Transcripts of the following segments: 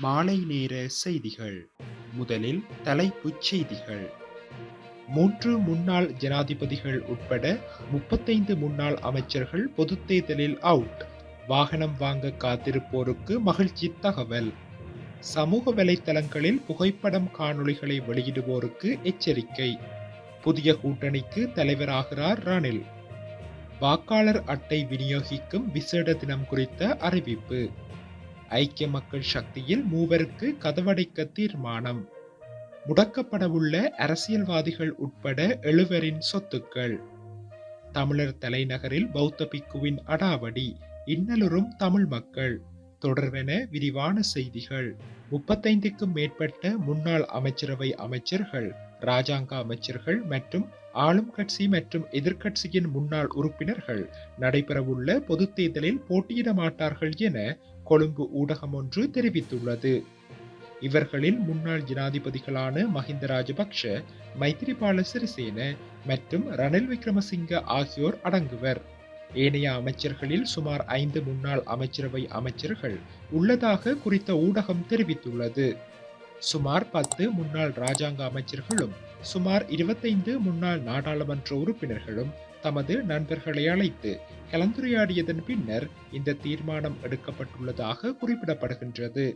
மாலை நேர செய்திகள். முதலில் தலைப்புச் செய்திகள். மூன்று முன்னாள் ஜனாதிபதிகள் உட்பட முப்பத்தைந்து முன்னாள் அமைச்சர்கள் பொதுத் தேர்தலில் அவுட் வாகனம் வாங்க காத்திருப்போருக்கு மகிழ்ச்சி தகவல். சமூக வலைத்தளங்களில் புகைப்படம் காணொளிகளை வெளியிடுவோருக்கு எச்சரிக்கை. புதிய கூட்டணிக்கு தலைவராகிறார் ரணில். வாக்காளர் அட்டை விநியோகிக்கும் விசேட தினம் குறித்த அறிவிப்பு. ஐக்கிய மக்கள் சக்தியில் மூவருக்கு கதவடைக்க தீர்மானம். முடக்கப்படவுள்ள அரசியல்வாதிகள் உட்பட எழுவரின் சொத்துக்கள். தமிழர் தலைநகரில் பௌத்த பிக்குவின் அடாவடி இன்னலுறும் தமிழ் மக்கள். தொடர்வென விரிவான செய்திகள். முப்பத்தைந்துக்கும் மேற்பட்ட முன்னாள் அமைச்சரவை அமைச்சர்கள் ராஜாங்க அமைச்சர்கள் மற்றும் ஆளும் கட்சி மற்றும் எதிர்க்கட்சியின் முன்னாள் உறுப்பினர்கள் நடைபெறவுள்ள பொதுத் தேர்தலில் போட்டியிட மாட்டார்கள் என கொழும்பு ஊடகம் ஒன்று தெரிவித்துள்ளது. இவர்களில் முன்னாள் ஜனாதிபதிகளான மஹிந்த ராஜபக்ஷ மைத்திரிபால சிறிசேன மற்றும் ரணில் விக்ரமசிங்க ஆகியோர் அடங்குவர். ஏனைய அமைச்சர்களில் சுமார் ஐந்து முன்னாள் அமைச்சரவை அமைச்சர்கள் உள்ளதாக குறித்த ஊடகம் தெரிவித்துள்ளது. சுமார் பத்து முன்னாள் ராஜாங்க அமைச்சர்களும் சுமார் இருபத்தைந்து முன்னாள் நாடாளுமன்ற உறுப்பினர்களும் தமது நண்பர்களை அழைத்து கலந்துரையாடியதன் பின்னர் இந்த தீர்மானம் எடுக்கப்பட்டுள்ளதாக குறிப்பிடப்படுகின்றது.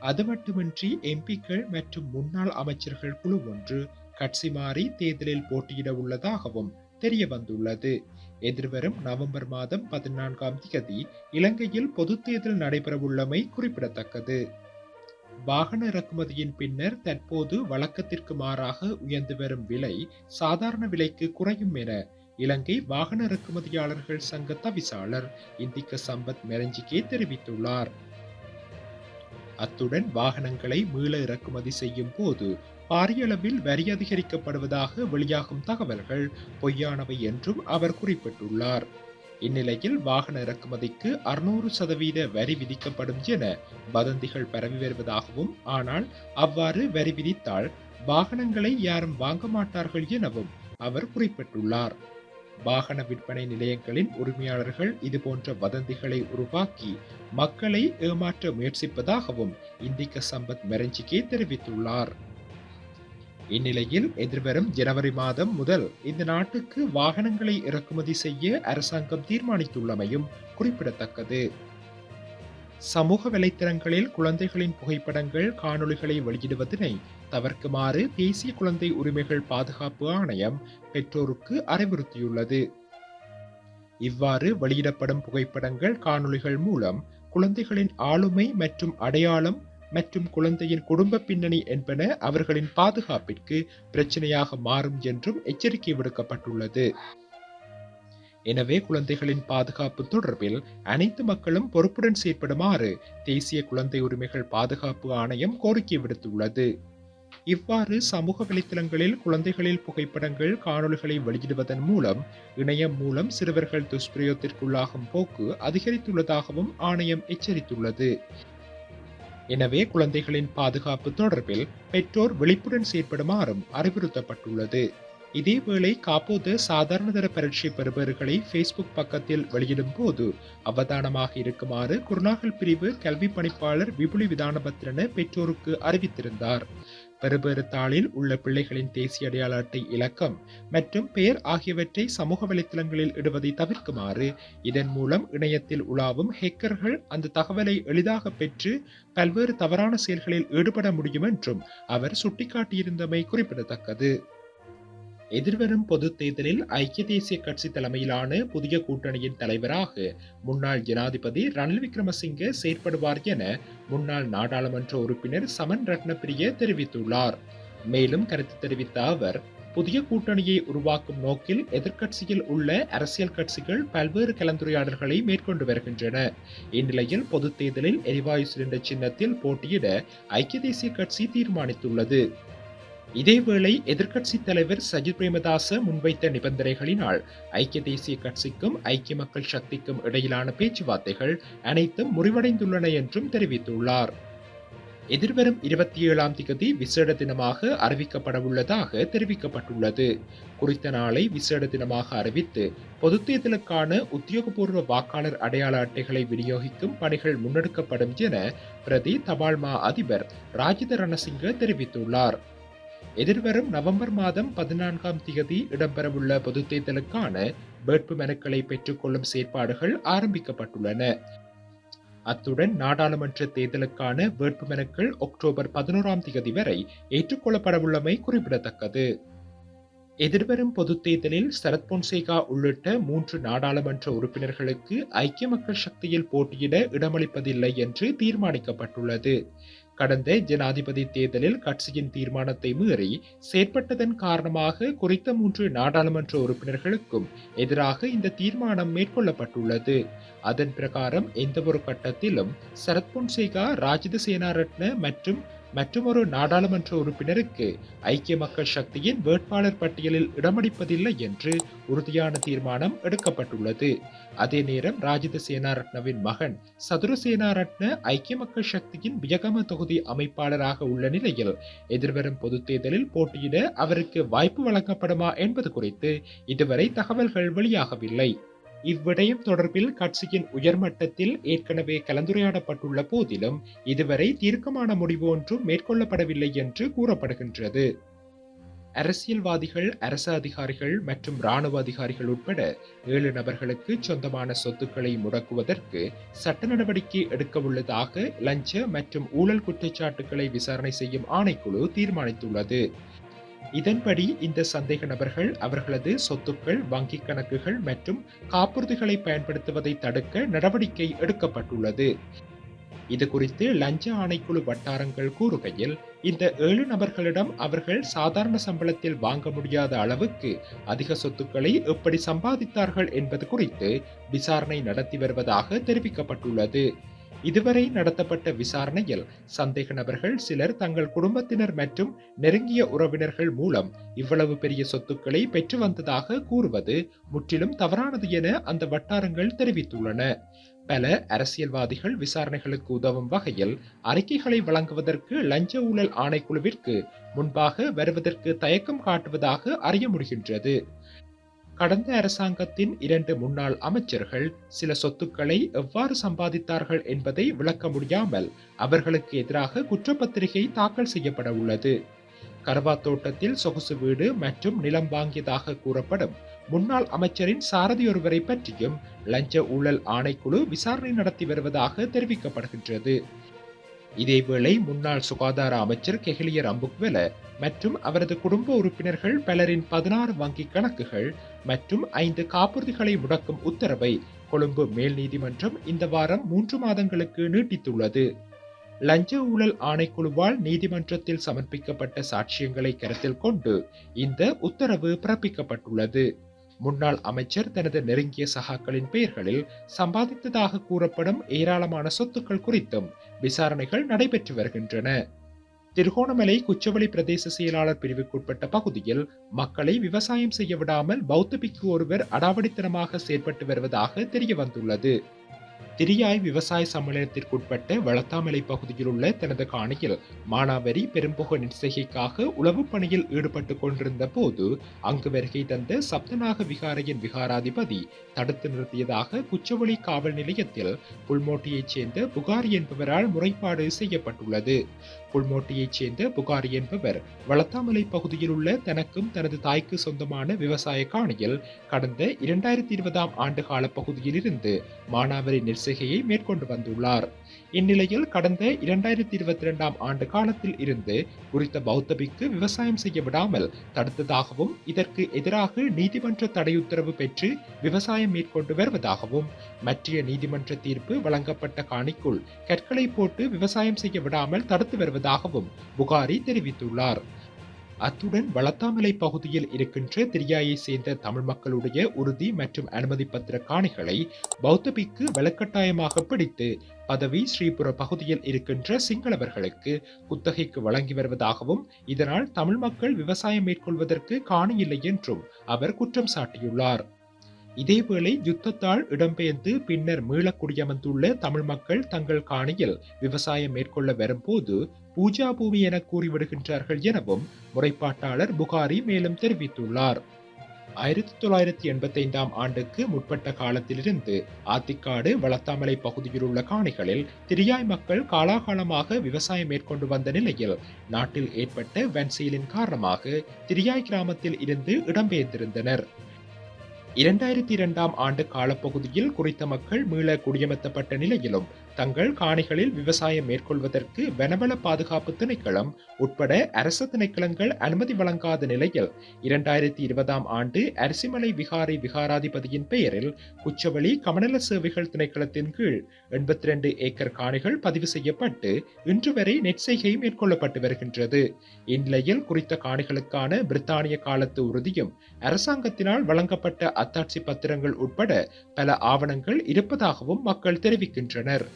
அது மட்டுமின்றி எம்பிக்கள் மற்றும் முன்னாள் அமைச்சர்கள் குழு ஒன்று கட்சி மாறி தேர்தலில் போட்டியிட உள்ளதாகவும் தெரிய வந்துள்ளது எதிர்வரும் நவம்பர் மாதம் பதினான்காம் தேதி இலங்கையில் பொது தேர்தல் நடைபெறவுள்ளமை குறிப்பிடத்தக்கது. வாகன இறக்குமதியின் பின்னர் தற்போது வழக்கத்திற்கு மாறாக உயர்ந்து வரும் விலை சாதாரண விலைக்கு குறையும் என இலங்கை வாகன இறக்குமதியாளர்கள் சங்க தவிசாளர் இந்திக்க சம்பத் மெரஞ்சிகே தெரிவித்துள்ளார். அத்துடன் வாகனங்களை மீள இறக்குமதி செய்யும் போது பாரியளவில் வரி அதிகரிக்கப்படுவதாக வெளியாகும் தகவல்கள் பொய்யானவை என்றும் அவர் குறிப்பிட்டுள்ளார். இந்நிலையில் வாகன இறக்குமதிக்கு அறுநூறு சதவீத வரி விதிக்கப்படும் என வதந்திகள் பரவி வருவதாகவும் ஆனால் அவ்வாறு வரி விதித்தால் வாகனங்களை யாரும் வாங்க மாட்டார்கள் எனவும் அவர் குறிப்பிட்டுள்ளார். வாகன விற்பனை நிலையங்களின் உரிமையாளர்கள் இதுபோன்ற வதந்திகளை உருவாக்கி மக்களை ஏமாற்ற முயற்சிப்பதாகவும் இந்திக்க சம்பத் மெரஞ்சிகே தெரிவித்துள்ளார். இந்நிலையில் எதிர்வரும் ஜனவரி மாதம் முதல் இந்த நாட்டுக்கு வாகனங்களை இறக்குமதி செய்ய அரசாங்கம் தீர்மானித்துள்ளமையும் குறிப்பிடத்தக்கது. சமூக வலைத்தளங்களில் குழந்தைகளின் புகைப்படங்கள் காணொளிகளை வெளியிடுவதனை தவிர்க்குமாறு தேசிய குழந்தை உரிமைகள் பாதுகாப்பு ஆணையம் பெற்றோருக்கு அறிவுறுத்தியுள்ளது. இவ்வாறு வெளியிடப்படும் புகைப்படங்கள் காணொளிகள் மூலம் குழந்தைகளின் ஆளுமை மற்றும் அடையாளம் மற்றும் குழந்தையின் குடும்ப பின்னணி என்பன அவர்களின் பாதுகாப்பிற்கு பிரச்சனையாக மாறும் என்றும் எச்சரிக்கை விடுக்கப்பட்டுள்ளது. எனவே குழந்தைகளின் பாதுகாப்பு தொடர்பில் அனைத்து மக்களும் பொறுப்புடன் செயற்படுமாறு தேசிய குழந்தை உரிமைகள் பாதுகாப்பு ஆணையம் கோரிக்கை விடுத்துள்ளது. இவ்வாறு சமூக வலைத்தளங்களில் குழந்தைகளில் புகைப்படங்கள் காணொலிகளை வெளியிடுவதன் மூலம் இணையம் மூலம் சிறுவர்கள் துஷ்பிரயோகத்திற்குள்ளாகும் போக்கு அதிகரித்துள்ளதாகவும் ஆணையம் எச்சரித்துள்ளது. எனவே குழந்தைகளின் பாதுகாப்பு தொடர்பில் பெற்றோர் விழிப்புடன் செயற்படுமாறும் அறிவுறுத்தப்பட்டுள்ளது. இதேவேளை காப்போது சாதாரணதர பரீட்சை பெறுபவர்களை ஃபேஸ்புக் பக்கத்தில் வெளியிடும் போது அவதானமாக இருக்குமாறு குருநாகல் பிரிவு கல்வி பணிப்பாளர் விபுலி விதானபத்திரன பெற்றோருக்கு அறிவித்திருந்தார். பெறுபேறு தாளில் உள்ள பிள்ளைகளின் தேசிய அடையாள அட்டை இலக்கம் மற்றும் பெயர் ஆகியவற்றை சமூக வலைத்தளங்களில் இடுவதை தவிர்க்குமாறு இதன் மூலம் இணையத்தில் உலாவும் ஹேக்கர்கள் அந்த தகவலை எளிதாக பெற்று பல்வேறு தவறான செயல்களில் ஈடுபட முடியும் என்றும் அவர் சுட்டிக்காட்டியிருந்தமை குறிப்பிடத்தக்கது. எதிர்வரும் பொது தேர்தலில் ஐக்கிய தேசிய கட்சி தலைமையிலான புதிய கூட்டணியின் தலைவராக முன்னாள் ஜனாதிபதி ரணில் விக்ரமசிங்கே செயற்படுவார் என முன்னாள் நாடாளுமன்ற உறுப்பினர் சமன் ரத்னப்பிரிய தெரிவித்துள்ளார். மேலும் கருத்து தெரிவித்த அவர் புதிய கூட்டணியை உருவாக்கும் நோக்கில் எதிர்க்கட்சியில் உள்ள அரசியல் கட்சிகள் பல்வேறு கலந்துரையாடல்களை மேற்கொண்டு வருகின்றன. இந்நிலையில் பொது தேர்தலில் எரிவாயு சிலிண்டர் சின்னத்தில் போட்டியிட ஐக்கிய தேசிய கட்சி தீர்மானித்துள்ளது. இதேவேளை எதிர்க்கட்சி தலைவர் சஜித் பிரேமதாச முன்வைத்த நிபந்தனைகளினால் ஐக்கிய தேசிய கட்சிக்கும் ஐக்கிய மக்கள் சக்திக்கும் இடையிலான பேச்சுவார்த்தைகள் அனைத்தும் முறிவடைந்துள்ளன என்றும் தெரிவித்துள்ளார். எதிர்வரும் இருபத்தி ஏழாம் திகதி விசேட தினமாக அறிவிக்கப்படவுள்ளதாக தெரிவிக்கப்பட்டுள்ளது. குறித்த நாளை விசேட தினமாக அறிவித்து பொது தேர்தலுக்கான உத்தியோகபூர்வ வாக்காளர் அடையாள அட்டைகளை விநியோகிக்கும் பணிகள் முன்னெடுக்கப்படும் என பிரதி தபால் மா அதிபர் ராஜித ரணசிங்க தெரிவித்துள்ளார். எதிர்வரும் நவம்பர் மாதம் பதினான்காம் தேதி இடம்பெறவுள்ள பொதுத் தேர்தலுக்கான வேட்பு மனுக்களை பெற்றுக்கொள்ளும் செயற்பாடுகள் ஆரம்பிக்கப்பட்டுள்ளன. அத்துடன் நாடாளுமன்ற தேர்தலுக்கான வேட்பு மனுக்கள் அக்டோபர் பதினோராம் தேதி வரை ஏற்றுக்கொள்ளப்படவுள்ளமை குறிப்பிடத்தக்கது. எதிர்வரும் பொதுத் தேர்தலில் சரத் பொன்சேகா உள்ளிட்ட மூன்று நாடாளுமன்ற உறுப்பினர்களுக்கு ஐக்கிய மக்கள் சக்தியில் போட்டியிட இடமளிப்பதில்லை என்று தீர்மானிக்கப்பட்டுள்ளது. கடந்த ஜனாதிபதி தேர்தலில் கட்சியின் தீர்மானத்தை மீறி செயற்பட்டதன் காரணமாக குறித்த மூன்று நாடாளுமன்ற உறுப்பினர்களுக்கும் எதிராக இந்த தீர்மானம் மேற்கொள்ளப்பட்டுள்ளது. அதன் பிரகாரம் எந்தவொரு கட்டத்திலும் சரத் பொன்சேகா ராஜித சேனாரட்ன மற்றும் மற்றுமொரு நாடாளுமன்ற உறுப்பினருக்கு ஐக்கிய மக்கள் சக்தியின் வேட்பாளர் பட்டியலில் இடமளிப்பதில்லை என்று உறுதியான தீர்மானம் எடுக்கப்பட்டுள்ளது. அதே நேரம் ராஜித சேனாரட்னவின் மகன் சதுர சேனாரட்ன ஐக்கிய மக்கள் சக்தியின் வியகம தொகுதி அமைப்பாளராக உள்ள நிலையில் எதிர்வரும் பொதுத் தேர்தலில் போட்டியிட அவருக்கு வாய்ப்பு வழங்கப்படுமா என்பது குறித்து இதுவரை தகவல்கள் வெளியாகவில்லை. இவ்விடயம் தொடர்பில் கட்சியின் உயர்மட்டத்தில் ஏற்கனவே கலந்துரையாடப்பட்டுள்ள போதிலும் இதுவரை தீர்க்கமான முடிவு ஒன்றும் மேற்கொள்ளப்படவில்லை என்று கூறப்படுகின்றது. அரசியல்வாதிகள் அரசு அதிகாரிகள் மற்றும் இராணுவ அதிகாரிகள் உட்பட ஏழு நபர்களுக்கு சொந்தமான சொத்துக்களை முடக்குவதற்கு சட்ட நடவடிக்கை எடுக்க உள்ளதாக லஞ்ச மற்றும் ஊழல் குற்றச்சாட்டுகளை விசாரணை செய்யும் ஆணைக்குழு தீர்மானித்துள்ளது. இதன்படி இந்த சந்தேக நபர்கள் அவர்களது சொத்துக்கள் வங்கிக் கணக்குகள் மற்றும் காப்புறுதிகளை பயன்படுத்துவதை தடுக்க நடவடிக்கை எடுக்கப்பட்டுள்ளது. இது குறித்து லஞ்ச ஆணைக்குழு வட்டாரங்கள் கூறுகையில் இந்த ஏழு நபர்களிடம் அவர்கள் சாதாரண சம்பளத்தில் வாங்க முடியாத அளவுக்கு அதிக சொத்துக்களை எப்படி சம்பாதித்தார்கள் என்பது குறித்து விசாரணை நடத்தி வருவதாக தெரிவிக்கப்பட்டுள்ளது. இதுவரை நடத்தப்பட்ட விசாரணையில் சந்தேக நபர்கள் சிலர் தங்கள் குடும்பத்தினர் மற்றும் நெருங்கிய உறவினர்கள் மூலம் இவ்வளவு பெரிய சொத்துக்களை பெற்று வந்ததாக கூறுவது முற்றிலும் தவறானது என அந்த வட்டாரங்கள் தெரிவித்துள்ளன. பல அரசியல்வாதிகள் விசாரணைகளுக்கு உதவும் வகையில் அறிக்கைகளை வழங்குவதற்கு லஞ்ச ஊழல் ஆணைக்குழுவிற்கு முன்பாக வருவதற்கு தயக்கம் காட்டுவதாக அறிய முடிகின்றது. கடந்த அரசாங்கத்தின் இரண்டு முன்னாள் அமைச்சர்கள் சில சொத்துக்களை எவ்வாறு சம்பாதித்தார்கள் என்பதை விளக்க முடியாமல் அவர்களுக்கு எதிராக குற்றப்பத்திரிகை தாக்கல் செய்யப்பட உள்ளது. கர்வா தோட்டத்தில் சொகுசு வீடு மற்றும் நிலம் வாங்கியதாக கூறப்படும் முன்னாள் அமைச்சரின் சாரதி ஒருவரை பற்றியும் லஞ்ச ஊழல் ஆணைக்குழு விசாரணை நடத்தி வருவதாக தெரிவிக்கப்படுகின்றது. இதேவேளை முன்னாள் சுகாதார அமைச்சர் கெஹலியர் அம்புக்வெல மற்றும் அவரது குடும்ப உறுப்பினர்கள் பலரின் பதினாறு வங்கி கணக்குகள் மற்றும் ஐந்து காப்புறுதிகளை முடக்கும் உத்தரவை கொழும்பு மேல் நீதிமன்றம் இந்த வாரம் மூன்று மாதங்களுக்கு நீட்டித்துள்ளது. லஞ்ச ஊழல் ஆணைக்குழுவால் நீதிமன்றத்தில் சமர்ப்பிக்கப்பட்ட சாட்சியங்களை கருத்தில் கொண்டு இந்த உத்தரவு பிறப்பிக்கப்பட்டுள்ளது. முன்னாள் அமைச்சர் தனது நெருங்கிய சகாக்களின் பெயர்களில் சம்பாதித்ததாக கூறப்படும் ஏராளமான சொத்துக்கள் குறித்தும் விசாரணைகள் நடைபெற்று வருகின்றன. திருகோணமலை குச்சவெளி பிரதேச செயலாளர் பிரிவுக்குட்பட்ட பகுதியில் மக்களை விவசாயம் செய்ய விடாமல் பௌத்த பிக்கு ஒருவர் அடாவடித்தனமாக செயற்பட்டு வருவதாக தெரிய வந்துள்ளது திரியாய் விவசாய சம்மேளனத்திற்குட்பட்ட வளத்தாமலை பகுதியில் உள்ள தனது காணியில் மானாவரி பெரும்புக நிச்சயிக்காக உளவு பணியில் ஈடுபட்டு கொண்டிருந்த போது அங்கு வருகை தந்த சப்தநாக விகாரையின் விகாராதிபதி தடுத்து நிறுத்தியதாக குச்சவெளி காவல் நிலையத்தில் புல்மோட்டியைச் சேர்ந்த புகாரி என்பவரால் முறைப்பாடு செய்யப்பட்டுள்ளது. புல்மோட்டியைச் சேர்ந்த புகாரி என்பவர் வளத்தாமலை பகுதியில் உள்ள தனக்கும் தனது தாய்க்கு சொந்தமான விவசாய காணியில் கடந்த இரண்டாயிரத்தி இருபதாம் ஆண்டு கால பகுதியிலிருந்து மானாவரி நெற்சிகையை மேற்கொண்டு வந்துள்ளார். இந்நிலையில் கடந்த இரண்டாயிரத்தி இருபத்தி இரண்டாம் ஆண்டு காலத்தில் இருந்து குறித்த பௌத்தபிக்கு விவசாயம் செய்ய விடாமல் தடுத்ததாகவும் இதற்கு எதிராக நீதிமன்ற தடையுத்தரவு பெற்று விவசாயம் மேற்கொண்டு வருவதாகவும் மற்றைய நீதிமன்ற தீர்ப்பு வழங்கப்பட்ட காணிக்குள் கற்களை போட்டு விவசாயம் செய்ய விடாமல் தடுத்து வருவதாகவும் புகாரி தெரிவித்துள்ளார். அத்துடன் வளத்தாமலை பகுதியில் இருக்கின்ற திரியாயை சேர்ந்த தமிழ் மக்களுடைய உறுதி மற்றும் அனுமதி பத்திர காணிகளை பௌத்தபிக்கு வலுக்கட்டாயமாக பிடித்து பதவி ஸ்ரீபுர பகுதியில் இருக்கின்ற சிங்களவர்களுக்கு குத்தகைக்கு வழங்கி வருவதாகவும் இதனால் தமிழ் மக்கள் விவசாயம் மேற்கொள்வதற்கு காணி இல்லை என்றும் அவர் குற்றம் சாட்டியுள்ளார். இதேவேளை யுத்தத்தால் இடம்பெயர்ந்து பின்னர் மீளக் குடியமர்ந்துள்ள தமிழ் மக்கள் தங்கள் காணியில் விவசாயம் மேற்கொள்ள வரும்போது பூஜா பூமி என கூறிவிடுகின்றார்கள் எனவும் முறைப்பாட்டாளர் புகாரி மேலும் தெரிவித்துள்ளார். ஆயிரத்தி தொள்ளாயிரத்தி எண்பத்தி ஐந்தாம் ஆண்டுக்கு முற்பட்ட காலத்திலிருந்து ஆத்திக்காடு வளத்தாமலை பகுதியில் உள்ள காணிகளில் திரியாய் மக்கள் காலாகாலமாக விவசாயம் மேற்கொண்டு வந்த நிலையில் நாட்டில் ஏற்பட்ட வன்செயலின் காரணமாக திரியாய் கிராமத்தில் இருந்து இடம்பெயர்ந்திருந்தனர். இரண்டாயிரத்தி இரண்டாம் ஆண்டு காலப்பகுதியில் குறித்த மக்கள் மீள குடியமர்த்தப்பட்ட நிலையிலும் தங்கள் காணிகளில் விவசாயம் மேற்கொள்வதற்கு வனவள பாதுகாப்பு திணைக்களம் உட்பட அரச திணைக்களங்கள் அனுமதி வழங்காத நிலையில் இரண்டாயிரத்தி இருபதாம் ஆண்டு அரிசிமலை விகாரை விகாராதிபதியின் பெயரில் குச்சவெளி கமநல சேவைகள் திணைக்களத்தின் கீழ் எண்பத்தி ரெண்டு ஏக்கர் காணிகள் பதிவு செய்யப்பட்டு இன்று வரை நெற்செய்கை மேற்கொள்ளப்பட்டு வருகின்றது. இந்நிலையில் குறித்த காணிகளுக்கான பிரித்தானிய காலத்து உறுதியும் அரசாங்கத்தினால் வழங்கப்பட்ட அத்தாட்சி பத்திரங்கள் உட்பட பல ஆவணங்கள் இருப்பதாகவும் மக்கள் தெரிவிக்கின்றனர்.